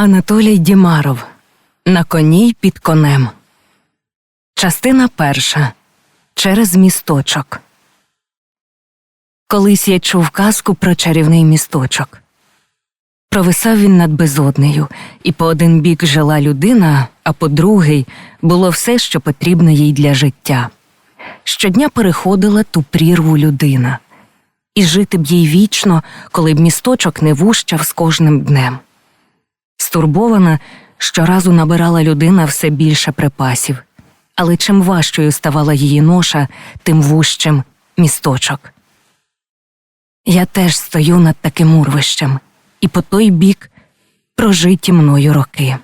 Анатолій Дімаров На коні під конем. Частина перша. Через місточок. Колись я чув казку про чарівний місточок. Провисав він над безоднею, і по один бік жила людина, а по другий було все, що потрібно їй для життя. Щодня переходила ту прірву людина, і жити б їй вічно, коли б місточок не вущав з кожним днем. Стурбована, щоразу набирала людина все більше припасів, але чим важчою ставала її ноша, тим вущим місточок. Я теж стою над таким урвищем, і по той бік прожиті мною роки.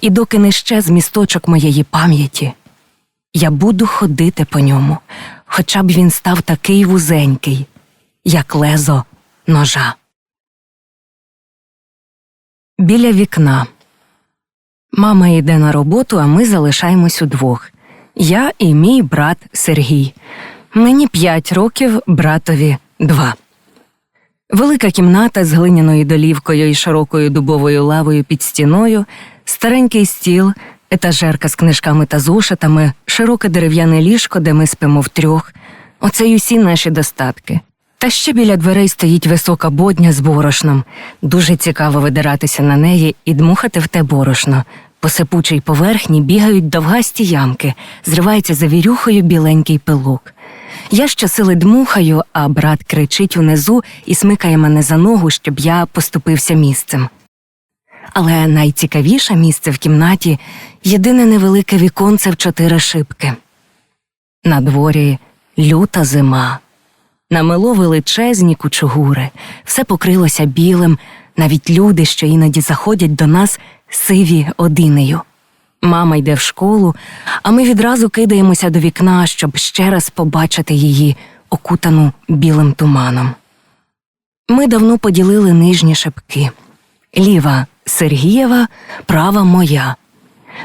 І доки не щез місточок моєї пам'яті, я буду ходити по ньому, хоча б він став такий вузенький, як лезо ножа. Біля вікна. Мама йде на роботу, а ми залишаємось удвох. Я і мій брат Сергій. Мені п'ять років, братові два. Велика кімната з глиняною долівкою і широкою дубовою лавою під стіною, старенький стіл, етажерка з книжками та зошитами, широке дерев'яне ліжко, де ми спимо втрьох. Оце й усі наші достатки. Та ще біля дверей стоїть висока бодня з борошном. Дуже цікаво видиратися на неї і дмухати в те борошно. По сипучій поверхні бігають довгасті ямки, зривається за вірюхою біленький пилок. Я щосили дмухаю, а брат кричить унизу і смикає мене за ногу, щоб я поступився місцем. Але найцікавіше місце в кімнаті єдине невелике віконце в чотири шибки. На дворі люта зима. Намело величезні кучугури, все покрилося білим, навіть люди, що іноді заходять до нас сиві одинею. Мама йде в школу, а ми відразу кидаємося до вікна, щоб ще раз побачити її, окутану білим туманом. Ми давно поділили нижні шибки. Ліва Сергієва, права моя.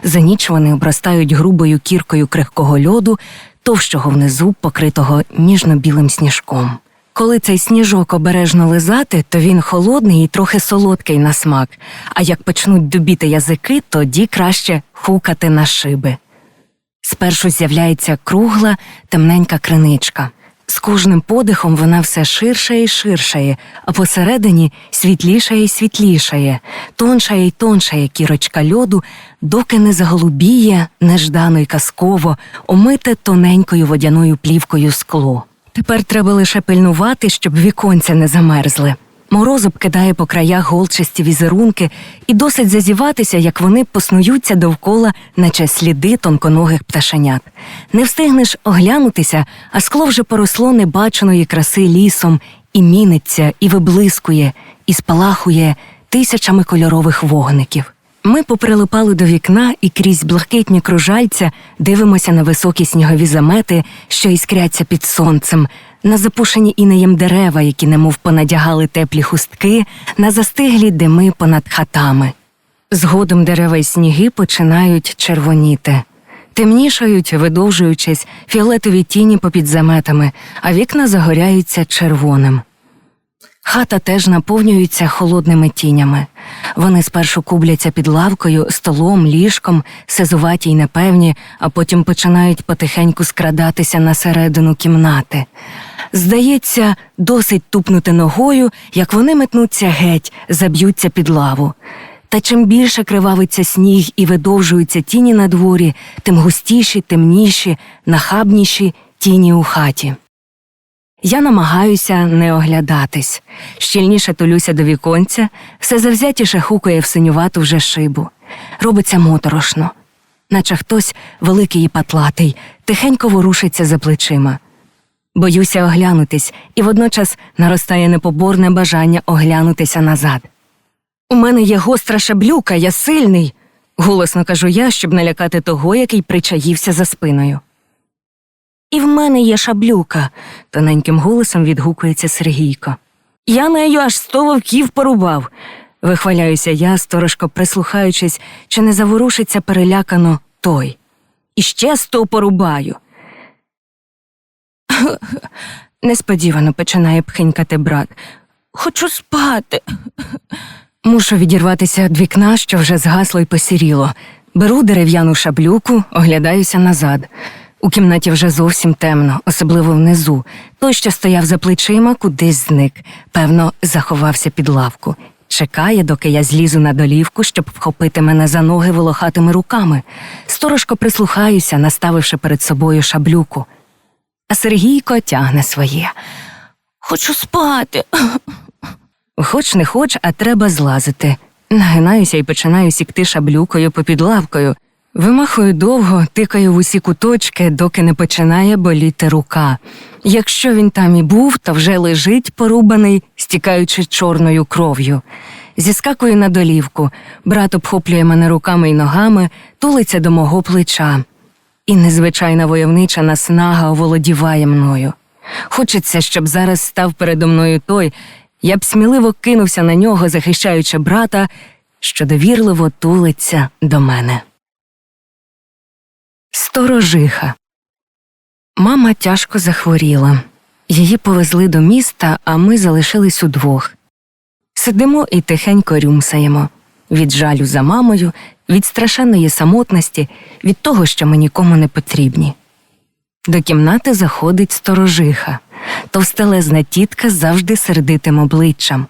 За ніч вони обростають грубою кіркою крихкого льоду, товщого внизу, покритого ніжно-білим сніжком. Коли цей сніжок обережно лизати, то він холодний і трохи солодкий на смак, а як почнуть дубіти язики, тоді краще хукати на шиби. Спершу з'являється кругла, темненька криничка. З кожним подихом вона все ширшає і ширшає, а посередині світлішає і світлішає, тоншає й тоншає кірочка льоду, доки не заголубіє неждано й казково, омите тоненькою водяною плівкою скло. Тепер треба лише пильнувати, щоб віконця не замерзли. Мороз обкидає по краях голчасті візерунки, і досить зазіватися, як вони поснуються довкола, наче сліди тонконогих пташенят. Не встигнеш оглянутися, а скло вже поросло небаченої краси лісом, і міниться, і виблискує, і спалахує тисячами кольорових вогників. Ми поприлипали до вікна і крізь блакитні кружальця дивимося на високі снігові замети, що іскряться під сонцем, на запушені інеєм дерева, які немов понадягали теплі хустки, на застиглі дими понад хатами. Згодом дерева й сніги починають червоніти. Темнішають, видовжуючись, фіолетові тіні попід заметами, а вікна загоряються червоним. Хата теж наповнюється холодними тінями. Вони спершу кубляться під лавкою, столом, ліжком, сизуваті й непевні, а потім починають потихеньку скрадатися на середину кімнати. Здається, досить тупнути ногою, як вони метнуться геть, заб'ються під лаву. Та чим більше кривавиться сніг і видовжуються тіні на дворі, тим густіші, темніші, нахабніші тіні у хаті. Я намагаюся не оглядатись, щільніше тулюся до віконця, все завзятіше хукає в синювату вже шибу. Робиться моторошно, наче хтось великий і патлатий, тихенько ворушиться за плечима. Боюся оглянутись, і водночас наростає непоборне бажання оглянутися назад. У мене є гостра шаблюка, я сильний, голосно кажу я, щоб налякати того, який причаївся за спиною. І в мене є шаблюка, тоненьким голосом відгукується Сергійко. Я нею аж сто вовків порубав, вихваляюся я, сторожко прислухаючись, чи не заворушиться перелякано той. І ще сто порубаю. Несподівано починає пхенькати брат. Хочу спати. Мушу відірватися від вікна, що вже згасло й посіріло. Беру дерев'яну шаблюку, оглядаюся назад. У кімнаті вже зовсім темно, особливо внизу. Той, що стояв за плечима, кудись зник. Певно, заховався під лавку. Чекає, доки я злізу на долівку, щоб вхопити мене за ноги волохатими руками. Сторожко прислухаюся, наставивши перед собою шаблюку. А Сергійко тягне своє. Хочу спати. Хоч не хоч, а треба злазити. Нагинаюся і починаю сікти шаблюкою попід лавкою. Вимахую довго, тикаю в усі куточки, доки не починає боліти рука. Якщо він там і був, то вже лежить порубаний, стікаючи чорною кров'ю. Зіскакую на долівку, брат обхоплює мене руками й ногами, тулиться до мого плеча. І незвичайна войовнича наснага оволодіває мною. Хочеться, щоб зараз став передо мною той, я б сміливо кинувся на нього, захищаючи брата, що довірливо тулиться до мене. Сторожиха. Мама тяжко захворіла. Її повезли до міста, а ми залишились удвох. Сидимо і тихенько рюмсаємо від жалю за мамою, від страшенної самотності, від того, що ми нікому не потрібні. До кімнати заходить сторожиха, товстелезна тітка завжди сердитим обличчям.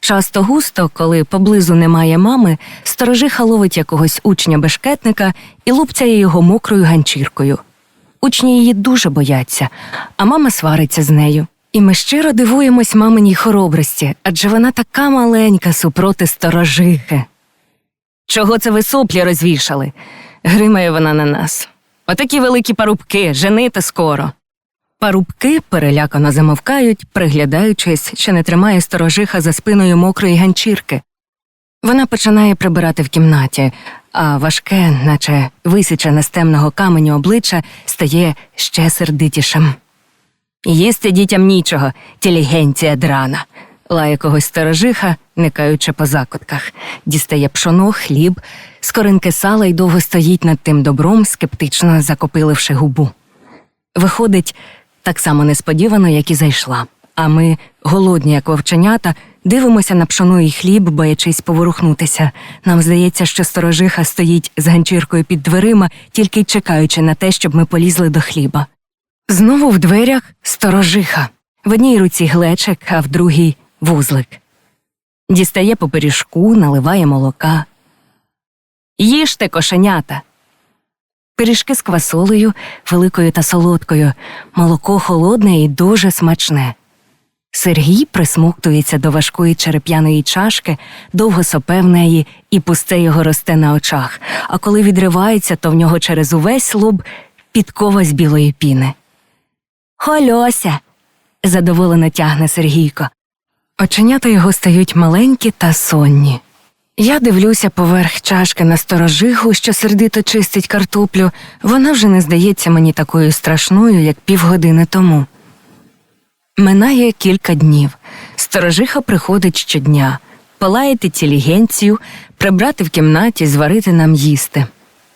Часто густо, коли поблизу немає мами, сторожиха ловить якогось учня бешкетника і лупцяє його мокрою ганчіркою. Учні її дуже бояться, а мама свариться з нею. І ми щиро дивуємось маминій хоробрості, адже вона така маленька супроти сторожихи. Чого це ви соплі розвішали? гримає вона на нас. Отакі великі парубки, женити скоро. Парубки перелякано замовкають, приглядаючись, чи не тримає сторожиха за спиною мокрої ганчірки. Вона починає прибирати в кімнаті, а важке, наче висічене з темного каменю обличчя, стає ще сердитішим. Їсти дітям нічого, тілігенція драна. Лає когось сторожиха, никаючи по закутках, дістає пшоно, хліб, скоринки сала й довго стоїть над тим добром, скептично закопиливши губу. Виходить, так само несподівано, як і зайшла. А ми, голодні, як вовченята, дивимося на пшоно і хліб, боячись поворухнутися. Нам здається, що сторожиха стоїть з ганчіркою під дверима, тільки чекаючи на те, щоб ми полізли до хліба. Знову в дверях сторожиха. В одній руці глечик, а в другій вузлик. Дістає по пиріжку, наливає молока. Їжте, кошенята. Пиріжки з квасолею, великою та солодкою, молоко холодне і дуже смачне. Сергій присмуктується до важкої череп'яної чашки, довго сопе в неї, і пусте його росте на очах, а коли відривається, то в нього через увесь лоб підкова з білої піни. Хольося. задоволено тягне Сергійко. Оченята його стають маленькі та сонні. Я дивлюся поверх чашки на сторожиху, що сердито чистить картоплю. Вона вже не здається мені такою страшною, як півгодини тому. Минає кілька днів. Сторожиха приходить щодня, палаєти тілігенцію, прибрати в кімнаті, зварити нам їсти.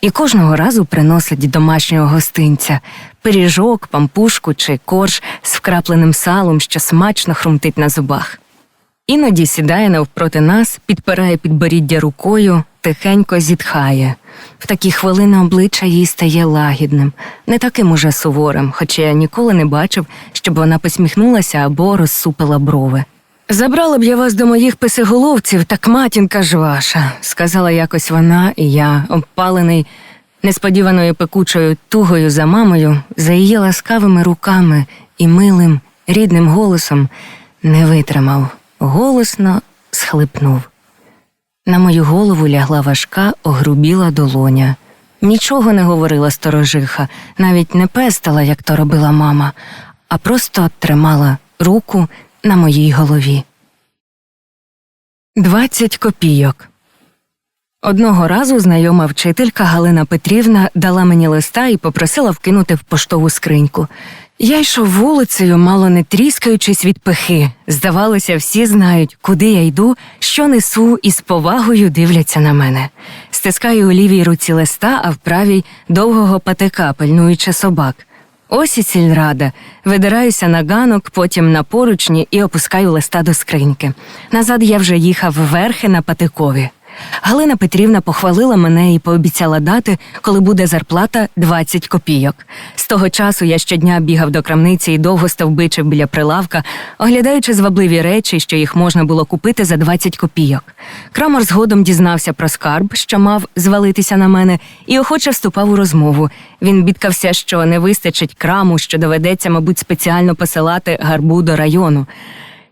І кожного разу приносить домашнього гостинця пиріжок, пампушку чи корж з вкрапленим салом, що смачно хрумтить на зубах. Іноді сідає навпроти нас, підпирає підборіддя рукою, тихенько зітхає. В такі хвилини обличчя їй стає лагідним, не таким уже суворим, хоча я ніколи не бачив, щоб вона посміхнулася або розсупила брови. Забрала б я вас до моїх писиголовців, так матінка ж ваша, сказала якось вона, і я, обпалений несподіваною пекучою тугою за мамою, за її ласкавими руками і милим, рідним голосом не витримав, голосно схлипнув. На мою голову лягла важка, огрубіла долоня. Нічого не говорила сторожиха, навіть не пестала, як то робила мама, а просто тримала руку на моїй голові. Двадцять копійок. Одного разу знайома вчителька Галина Петрівна дала мені листа і попросила вкинути в поштову скриньку. Я йшов вулицею, мало не тріскаючись від пихи. Здавалося, всі знають, куди я йду, що несу, і з повагою дивляться на мене. Стискаю у лівій руці листа, а в правій довгого патика, пильнуючи собак. Ось і сільрада. Видираюся на ганок, потім на поручні і опускаю листа до скриньки. Назад я вже їхав верхи на Патикові. Галина Петрівна похвалила мене і пообіцяла дати, коли буде зарплата 20 копійок. З того часу я щодня бігав до крамниці і довго стовбичив біля прилавка, оглядаючи звабливі речі, що їх можна було купити за 20 копійок. Крамар згодом дізнався про скарб, що мав звалитися на мене, і охоче вступав у розмову. Він бідкався, що не вистачить краму, що доведеться, мабуть, спеціально посилати гарбу до району.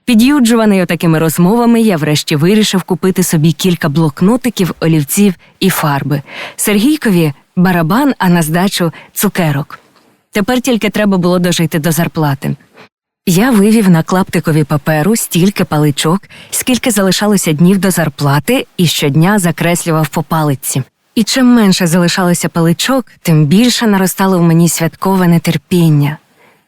Під'юджуваний отакими розмовами, я врешті вирішив купити собі кілька блокнотиків, олівців і фарби. Сергійкові барабан, а на здачу цукерок. Тепер тільки треба було дожити до зарплати. Я вивів на клаптикові паперу стільки паличок, скільки залишалося днів до зарплати, і щодня закреслював по палиці. І чим менше залишалося паличок, тим більше наростало в мені святкове нетерпіння.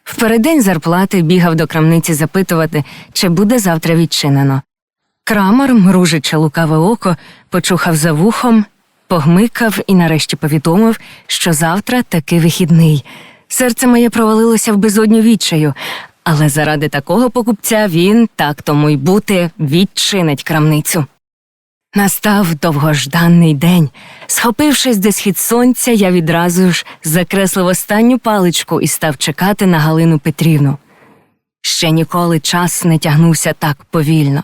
В переддень зарплати бігав до крамниці запитувати, чи буде завтра відчинено. Крамар, мружичи лукаве око, почухав за вухом, погмикав і нарешті повідомив, що завтра таки вихідний. Серце моє провалилося в безодню відчаю, але заради такого покупця він, так тому й бути, відчинить крамницю. Настав довгожданий день. Схопившись до схід сонця, я відразу ж закреслив останню паличку і став чекати на Галину Петрівну. Ще ніколи час не тягнувся так повільно,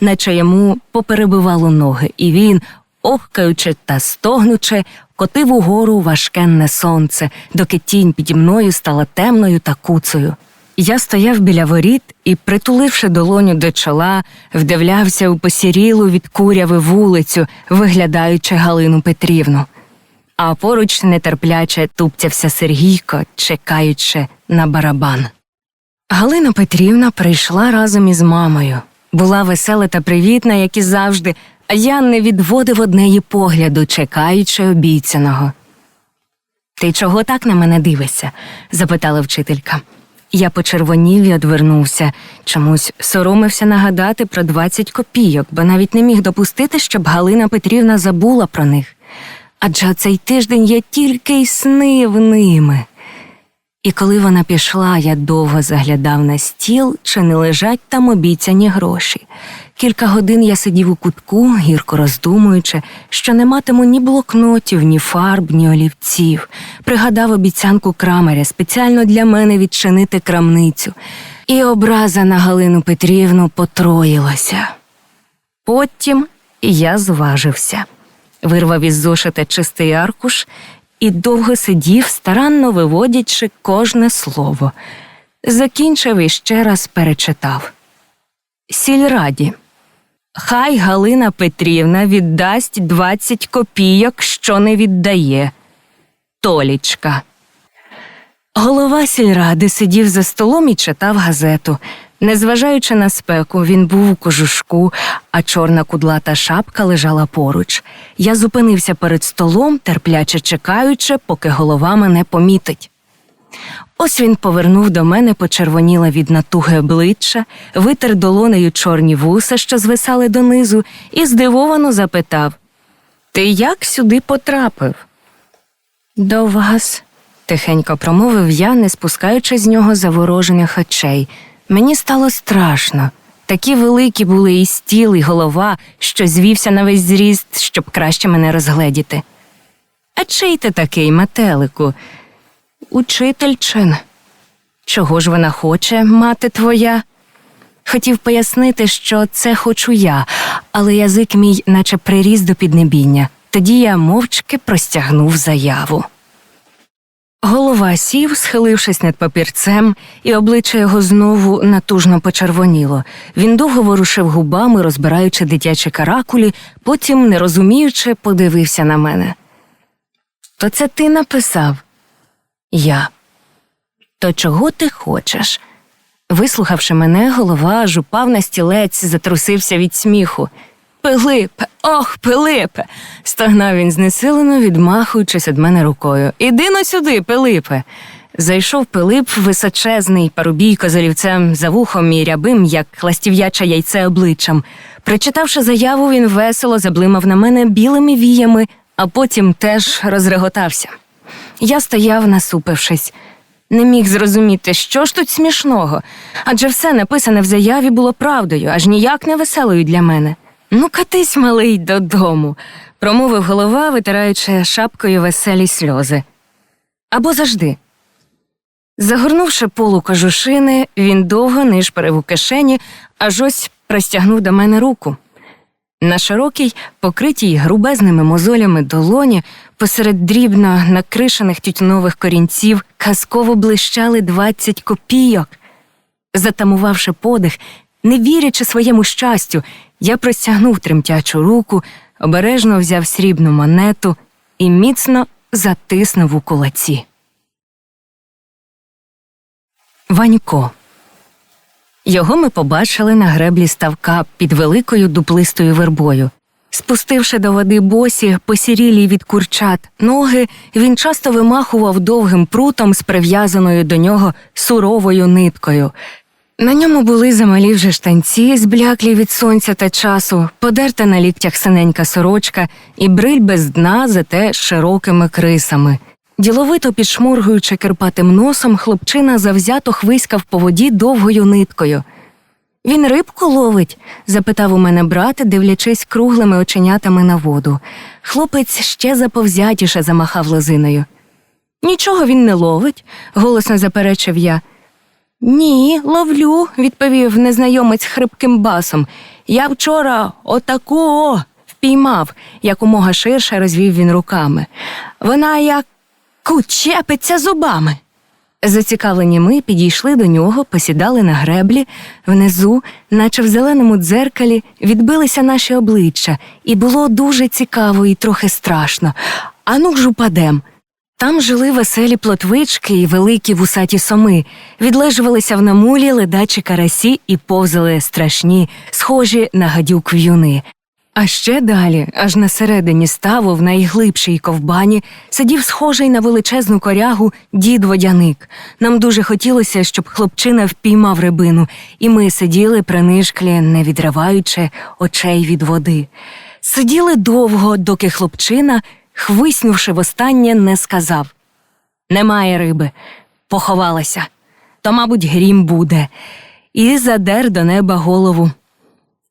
наче йому поперебивало ноги, і він, охкаючи та стогнучи, котив угору важкенне сонце, доки тінь піді мною стала темною та куцею. Я стояв біля воріт і, притуливши долоню до чола, вдивлявся у посірілу від куряви вулицю, виглядаючи Галину Петрівну. А поруч нетерпляче тупцявся Сергійко, чекаючи на барабан. Галина Петрівна прийшла разом із мамою. Була весела та привітна, як і завжди, а я не відводив однеї погляду, чекаючи обіцяного. Ти чого так на мене дивишся? запитала вчителька. Я почервонів і одвернувся, чомусь соромився нагадати про 20 копійок, бо навіть не міг допустити, щоб Галина Петрівна забула про них. Адже цей тиждень я тільки й снив ними. І коли вона пішла, я довго заглядав на стіл, чи не лежать там обіцяні гроші. Кілька годин я сидів у кутку, гірко роздумуючи, що не матиму ні блокнотів, ні фарб, ні олівців. Пригадав обіцянку крамаря спеціально для мене відчинити крамницю. І образа на Галину Петрівну потроїлася. Потім я зважився, вирвав із зошита чистий аркуш і довго сидів, старанно виводячи кожне слово. Закінчив і ще раз перечитав. Сільраді. Хай Галина Петрівна віддасть 20 копійок, що не віддає. Толічка. Голова сільради сидів за столом і читав газету. Незважаючи на спеку, він був у кожушку, а чорна кудлата шапка лежала поруч. Я зупинився перед столом, терпляче чекаючи, поки голова мене помітить. Ось він повернув до мене почервоніле від натуги обличчя, витер долонею чорні вуса, що звисали донизу, і здивовано запитав Ти як сюди потрапив? До вас, тихенько промовив я, не спускаючи з нього заворожених очей. Мені стало страшно. Такі великі були і стіл, і голова, що звівся на весь зріст, щоб краще мене розгледіти. А чий ти такий, метелику? Учительчин. Чого ж вона хоче, мати твоя? Хотів пояснити, що це хочу я, але язик мій наче приріс до піднебіння. Тоді я мовчки простягнув заяву. Голова сів, схилившись над папірцем, і обличчя його знову натужно почервоніло. Він довго ворушив губами, розбираючи дитячі каракулі, потім, не розуміючи, подивився на мене. То це ти написав? Я. То чого ти хочеш? Вислухавши мене, голова аж упав на стілець, затрусився від сміху. Пилипе, ох, Пилипе. стогнав він знесилено, відмахуючись від мене рукою. Іди но сюди, Пилипе. Зайшов Пилип, височезний, парубійко з олівцем за вухом і рябим, як ластів'яче яйце обличчям. Прочитавши заяву, він весело заблимав на мене білими віями, а потім теж розреготався. Я стояв, насупившись. Не міг зрозуміти, що ж тут смішного, адже все написане в заяві було правдою, аж ніяк не веселою для мене. Ну, катись, малий, додому, промовив голова, витираючи шапкою веселі сльози. Або завжди. Загорнувши полу кожушини, він довго нишпорив у кишені, аж ось простягнув до мене руку. На широкій, покритій грубезними мозолями долоні, посеред дрібно накришених тютюнових корінців, казково блищали двадцять копійок. Затамувавши подих, не вірячи своєму щастю, я простягнув тремтячу руку, обережно взяв срібну монету і міцно затиснув у кулаці. Ванько. Його ми побачили на греблі ставка під великою дуплистою вербою. Спустивши до води босі, посірілі від курчат ноги, він часто вимахував довгим прутом з прив'язаною до нього суровою ниткою. На ньому були замалі вже штанці, збляклі від сонця та часу, подерта на ліктях синенька сорочка і бриль без дна, зате широкими крисами. Діловито підшморгуючи кирпатим носом, хлопчина завзято хвиськав по воді довгою ниткою. Він рибку ловить? запитав у мене брат, дивлячись круглими оченятами на воду. Хлопець ще заповзятіше замахав лозиною. Нічого він не ловить, голосно заперечив я. Ні, ловлю, відповів незнайомець хрипким басом. Я вчора отаку впіймав, якомога ширше розвів він руками. Вона як кучепиться зубами. Зацікавлені ми підійшли до нього, посідали на греблі, внизу, наче в зеленому дзеркалі, відбилися наші обличчя, і було дуже цікаво і трохи страшно. Ану ж упадем. Там жили веселі плотвички і великі вусаті соми, відлежувалися в намулі ледачі карасі і повзали страшні, схожі на гадюк в'юни. А ще далі, аж на середині ставу, в найглибшій ковбані, сидів схожий на величезну корягу дід водяник. Нам дуже хотілося, щоб хлопчина впіймав рибину, і ми сиділи принишклі, не відриваючи очей від води. Сиділи довго, доки хлопчина, хвиснувши востаннє, не сказав Немає риби, поховалася. То, мабуть, грім буде. І задер до неба голову.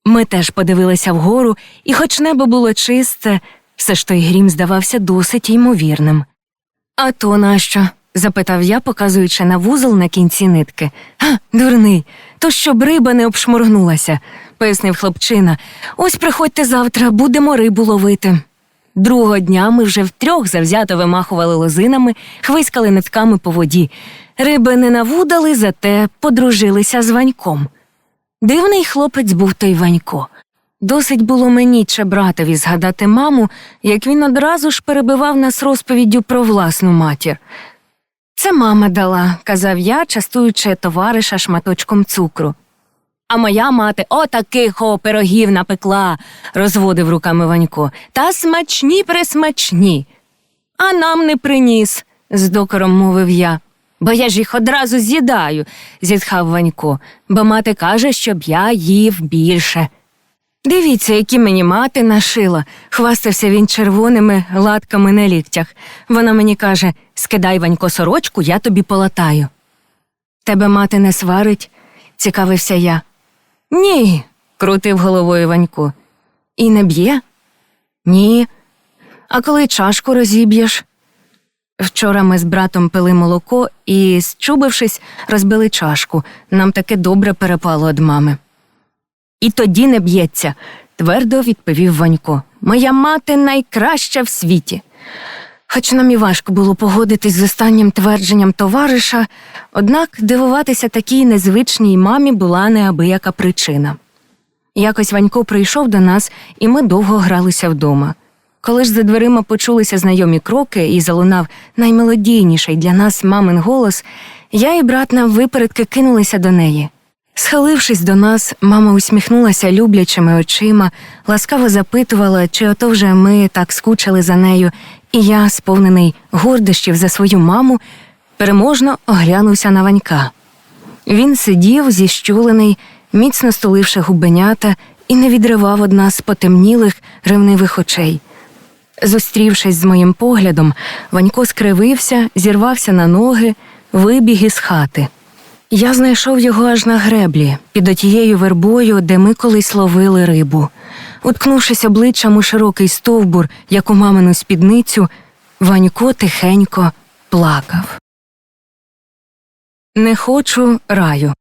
Ми теж подивилися вгору, і, хоч небо було чисте, все ж той грім здавався досить ймовірним. А то нащо? запитав я, показуючи на вузол на кінці нитки. «Га, дурний, то щоб риба не обшморгнулася, пояснив хлопчина. Ось приходьте завтра, будемо рибу ловити. Другого дня ми вже втрьох завзято вимахували лозинами, хвискали нитками по воді. Риби не навудали, зате подружилися з ваньком. Дивний хлопець був той Ванько. Досить було мені чи братові згадати маму, як він одразу ж перебивав нас розповіддю про власну матір. Це мама дала, казав я, частуючи товариша шматочком цукру. А моя мати отаких о пирогів напекла, розводив руками Ванько. Та смачні присмачні. А нам не приніс, з докором мовив я. Бо я ж їх одразу з'їдаю, зітхав Ванько, бо мати каже, щоб я їв більше. Дивіться, які мені мати нашила, хвастався він червоними латками на ліктях. Вона мені каже скидай, Ванько, сорочку, я тобі полатаю. Тебе мати не сварить? цікавився я. Ні, крутив головою Ванько. І не б'є? Ні. А коли чашку розіб'єш? Вчора ми з братом пили молоко і, зчубившись, розбили чашку. Нам таке добре перепало від мами. І тоді не б'ється, твердо відповів Ванько. Моя мати найкраща в світі. Хоч нам і важко було погодитись з останнім твердженням товариша, однак дивуватися такій незвичній мамі була неабияка причина. Якось Ванько прийшов до нас, і ми довго гралися вдома. Коли ж за дверима почулися знайомі кроки і залунав наймелодійніший для нас мамин голос, я і брат наввипередки кинулися до неї. Схилившись до нас, мама усміхнулася люблячими очима, ласкаво запитувала, чи ото вже ми так скучили за нею, і я, сповнений гордощів за свою маму, переможно оглянувся на Ванька. Він сидів зіщулений, міцно стуливши губенята, і не відривав од нас потемнілих, ревнивих очей. Зустрівшись з моїм поглядом, Ванько скривився, зірвався на ноги, вибіг із хати. Я знайшов його аж на греблі, під отією вербою, де ми колись ловили рибу. Уткнувшись обличчям у широкий стовбур, як у мамину спідницю, Ванько тихенько плакав. Не хочу раю.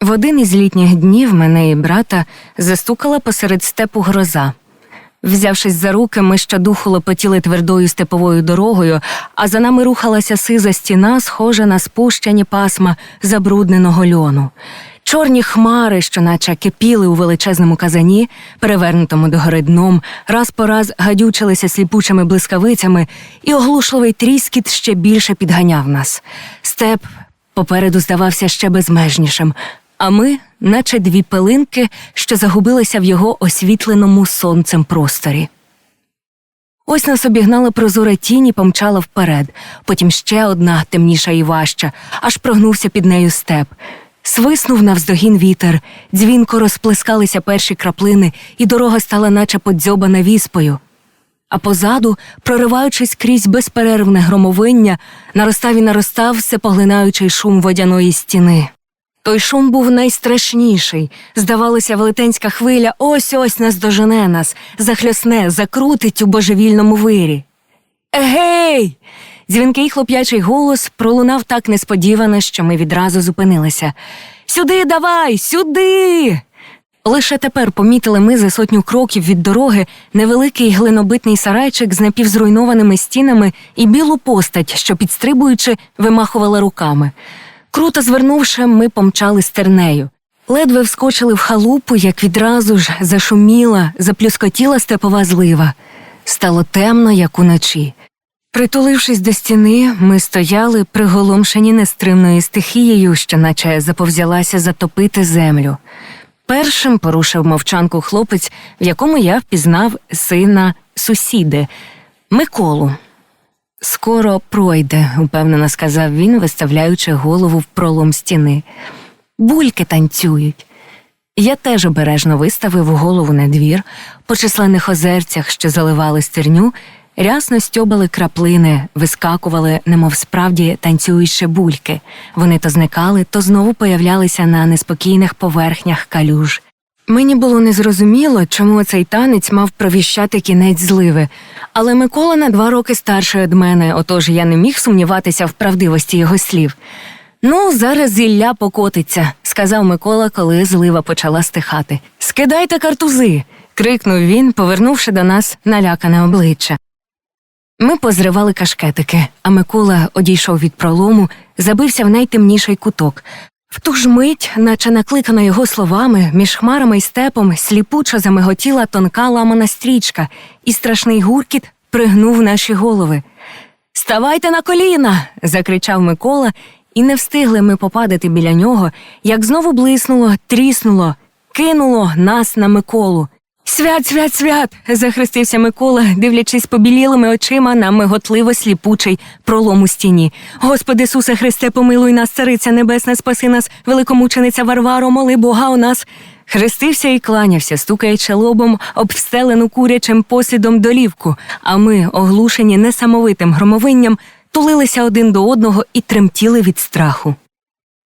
В один із літніх днів мене і брата застукала посеред степу гроза. Взявшись за руки, ми щодуху лопотіли твердою степовою дорогою, а за нами рухалася сиза стіна, схожа на спущені пасма забрудненого льону. Чорні хмари, що наче кипіли у величезному казані, перевернутому догори дном, раз по раз гадючилися сліпучими блискавицями, і оглушливий тріскіт ще більше підганяв нас. Степ попереду здавався ще безмежнішим, а ми, наче дві пилинки, що загубилися в його освітленому сонцем просторі. Ось нас обігнала прозора тінь і помчала вперед, потім ще одна темніша і важча, аж прогнувся під нею степ. Свиснув навздогін вітер, дзвінко розплескалися перші краплини, і дорога стала наче подзьобана віспою. А позаду, прориваючись крізь безперервне громовиння, наростав і наростав всепоглинаючий шум водяної стіни. Той шум був найстрашніший. Здавалося, велетенська хвиля ось ось наздожене нас, захльосне, закрутить у божевільному вирі. Егей! Дзвінкий хлоп'ячий голос пролунав так несподівано, що ми відразу зупинилися. Сюди давай, сюди. Лише тепер помітили ми за сотню кроків від дороги невеликий глинобитний сарайчик з напівзруйнованими стінами і білу постать, що, підстрибуючи, вимахувала руками. Круто звернувши, ми помчали стернею. Ледве вскочили в халупу, як відразу ж зашуміла, заплюскотіла степова злива. Стало темно, як уночі. Притулившись до стіни, ми стояли, приголомшені нестримною стихією, що наче заповзялася затопити землю. Першим порушив мовчанку хлопець, в якому я впізнав сина сусіди Миколу. Скоро пройде, упевнено сказав він, виставляючи голову в пролом стіни. Бульки танцюють. Я теж обережно виставив голову на двір, по численних озерцях, що заливали стерню, рясно стьобали краплини, вискакували, немов справді танцюючі бульки. Вони то зникали, то знову появлялися на неспокійних поверхнях калюж. Мені було незрозуміло, чому цей танець мав провіщати кінець зливи, але Микола на два роки старший від мене, отож я не міг сумніватися в правдивості його слів. Ну, зараз зілля покотиться, сказав Микола, коли злива почала стихати. Скидайте картузи. крикнув він, повернувши до нас налякане обличчя. Ми позривали кашкетики, а Микола одійшов від пролому, забився в найтемніший куток. В ту ж мить, наче накликана його словами, між хмарами й степом сліпучо замиготіла тонка ламана стрічка, і страшний гуркіт пригнув наші голови. Ставайте на коліна. закричав Микола, і не встигли ми попадати біля нього, як знову блиснуло, тріснуло, кинуло нас на Миколу. Свят, свят, свят. захрестився Микола, дивлячись побілілими очима на миготливо сліпучий пролом у стіні. Господи Сусе Христе, помилуй нас, цариця небесна, спаси нас, великомучениця Варваро, моли Бога у нас. Хрестився і кланявся, стукаючи лобом об встелену курячим послідом долівку, а ми, оглушені несамовитим громовинням, тулилися один до одного і тремтіли від страху.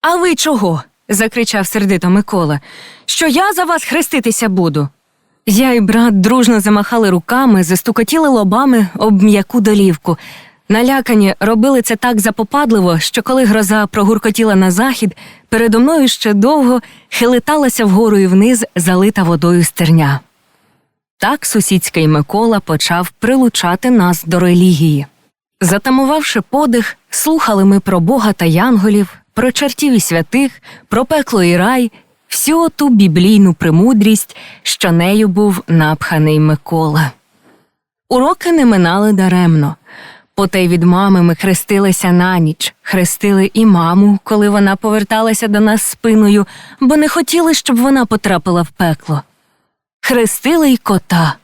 А ви чого? закричав сердито Микола. Що я за вас хреститися буду? Я і брат дружно замахали руками, застукотіли лобами об м'яку долівку. Налякані робили це так запопадливо, що коли гроза прогуркотіла на захід, передо мною ще довго хилиталася вгору і вниз, залита водою стерня. Так сусідський Микола почав прилучати нас до релігії. Затамувавши подих, слухали ми про Бога та янголів, про чертів і святих, про пекло і рай, всю ту біблійну премудрість, що нею був напханий Микола. Уроки не минали даремно. Потай від мами ми хрестилися на ніч, хрестили і маму, коли вона поверталася до нас спиною, бо не хотіли, щоб вона потрапила в пекло. Хрестили й кота.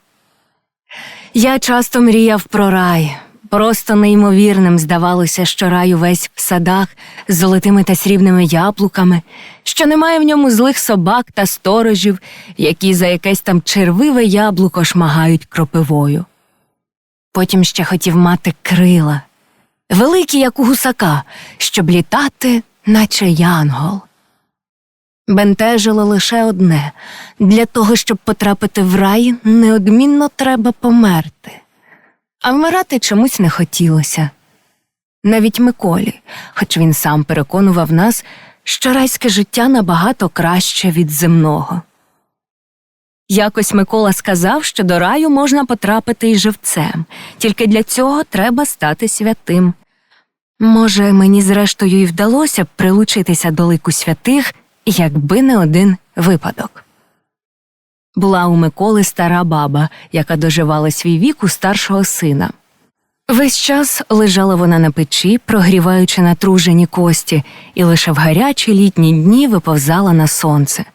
Я часто мріяв про рай. Просто неймовірним здавалося, що рай увесь в садах з золотими та срібними яблуками, що немає в ньому злих собак та сторожів, які за якесь там червиве яблуко шмагають кропивою. Потім ще хотів мати крила, великий, як у гусака, щоб літати, наче янгол. Бентежило лише одне для того, щоб потрапити в рай, неодмінно треба померти. А вмирати чомусь не хотілося. Навіть Миколі, хоч він сам переконував нас, що райське життя набагато краще від земного. Якось Микола сказав, що до раю можна потрапити і живцем, тільки для цього треба стати святим. Може, мені зрештою і вдалося б прилучитися до лику святих, якби не один випадок. Була у Миколи стара баба, яка доживала свій вік у старшого сина. Весь час лежала вона на печі, прогріваючи натружені кості, і лише в гарячі літні дні виповзала на сонце.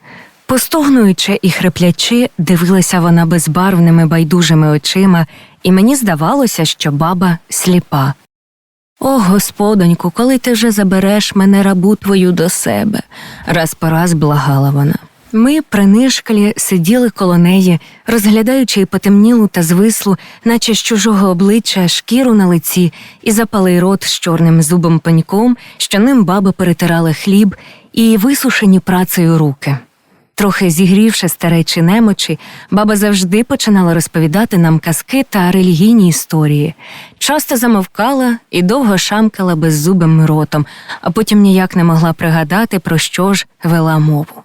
Постогнуючи і хриплячи, дивилася вона безбарвними байдужими очима, і мені здавалося, що баба сліпа. О, господоньку, коли ти вже забереш мене рабу твою до себе, раз по раз благала вона. Ми, принишкалі, сиділи коло неї, розглядаючи потемнілу та звислу, наче з чужого обличчя, шкіру на лиці і запалий рот з чорним зубом пеньком, що ним баба перетирала хліб і висушені працею руки. Трохи зігрівши старечі немочі, баба завжди починала розповідати нам казки та релігійні історії. Часто замовкала і довго шамкала беззубим ротом, а потім ніяк не могла пригадати, про що ж вела мову.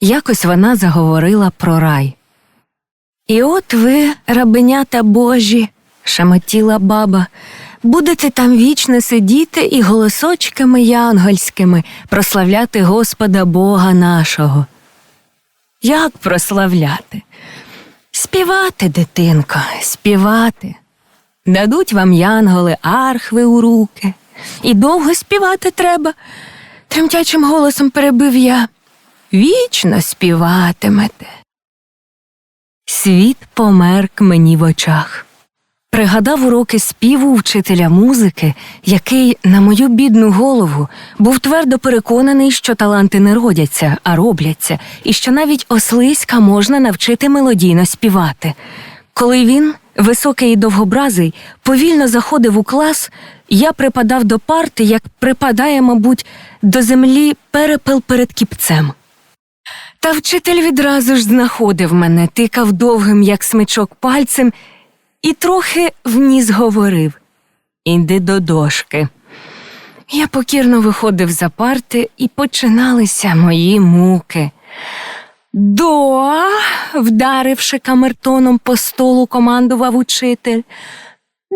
Якось вона заговорила про рай. І от ви, рабенята Божі, шамотіла баба, будете там вічно сидіти і голосочками янгольськими прославляти Господа Бога нашого. Як прославляти? Співати, дитинко, співати. Дадуть вам янголи архви у руки. І довго співати треба, тремтячим голосом перебив я. Вічно співатимете. Світ померк мені в очах. Пригадав уроки співу вчителя музики, який, на мою бідну голову, був твердо переконаний, що таланти не родяться, а робляться, і що навіть ослиська можна навчити мелодійно співати. Коли він, високий і довгобразий, повільно заходив у клас, я припадав до парти, як припадає, мабуть, до землі перепел перед кіпцем. Та вчитель відразу ж знаходив мене, тикав довгим, як смичок пальцем, і трохи вніс говорив Іди до дошки. Я покірно виходив за парти, і починалися мої муки. До, вдаривши камертоном по столу, командував учитель.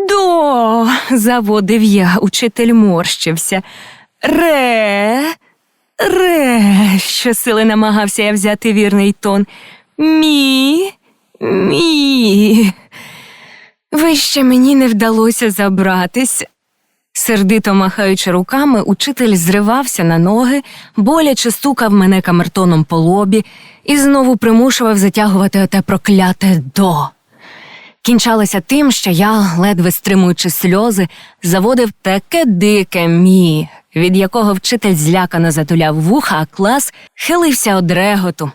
До, заводив я, учитель морщився. Ре, ре, щосили намагався я взяти вірний тон. Мі, мі. Вище мені не вдалося забратись. Сердито махаючи руками, учитель зривався на ноги, боляче стукав мене камертоном по лобі і знову примушував затягувати оте прокляте до. Кінчалося тим, що я, ледве стримуючи сльози, заводив таке дике мі, від якого вчитель злякано затуляв вуха, а клас хилився од реготу.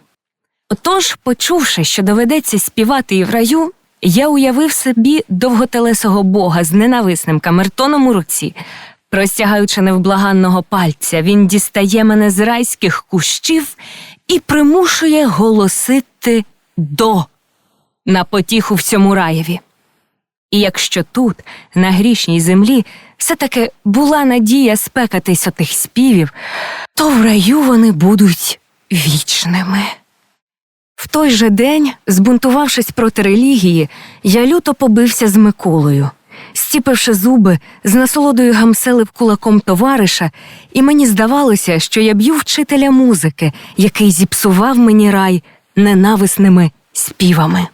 Отож, почувши, що доведеться співати і в раю, я уявив собі довготелесого бога з ненависним камертоном у руці. Простягаючи невблаганного пальця, він дістає мене з райських кущів і примушує голосити до на потіху всьому раєві. І якщо тут, на грішній землі, все-таки була надія спекатись отих співів, то в раю вони будуть вічними. В той же день, збунтувавшись проти релігії, я люто побився з Миколою. Стіпивши зуби, з насолодою гамселив кулаком товариша, і мені здавалося, що я б'ю вчителя музики, який зіпсував мені рай ненависними співами.